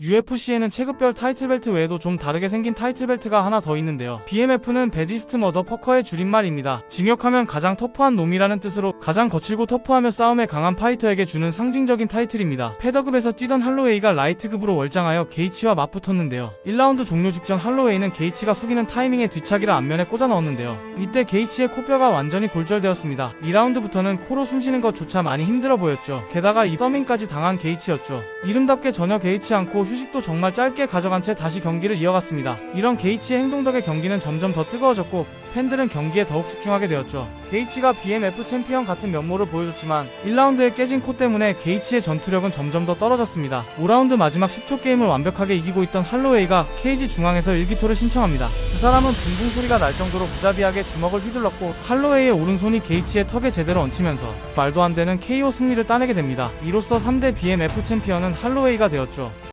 UFC에는 체급별 타이틀벨트 외에도 좀 다르게 생긴 타이틀벨트가 하나 더 있는데요. BMF는 베디스트 머더 퍼커의 줄임말입니다. 징역하면 가장 터프한 놈이라는 뜻으로 가장 거칠고 터프하며 싸움에 강한 파이터에게 주는 상징적인 타이틀입니다. 패더급에서 뛰던 할로웨이가 라이트급으로 월장하여 게이치와 맞붙었는데요. 1라운드 종료 직전 할로웨이는 게이치가 숙이는 타이밍에 뒤차기를 앞면에 꽂아 넣었는데요. 이때 게이치의 코뼈가 완전히 골절되었습니다. 2라운드부터는 코로 숨쉬는 것조차 많이 힘들어 보였죠. 게다가 이 서밍까지 당한 게이치였죠. 이름답게 전혀 개의치 않고 휴식도 정말 짧게 가져간 채 다시 경기를 이어갔습니다. 이런 게이치의 행동 덕에 경기는 점점 더 뜨거워졌고 팬들은 경기에 더욱 집중하게 되었죠. 게이치가 BMF 챔피언 같은 면모를 보여줬지만 1라운드에 깨진 코 때문에 게이치의 전투력은 점점 더 떨어졌습니다. 5라운드 마지막 10초 게임을 완벽하게 이기고 있던 할로웨이가 케이지 중앙에서 일기토를 신청합니다. 두 사람은 붕붕 소리가 날 정도로 무자비하게 주먹을 휘둘렀고 할로웨이의 오른손이 게이치의 턱에 제대로 얹히면서 말도 안 되는 KO 승리를 따내게 됩니다. 이로써 3대 BMF 챔피언은 할로웨이가 되었죠.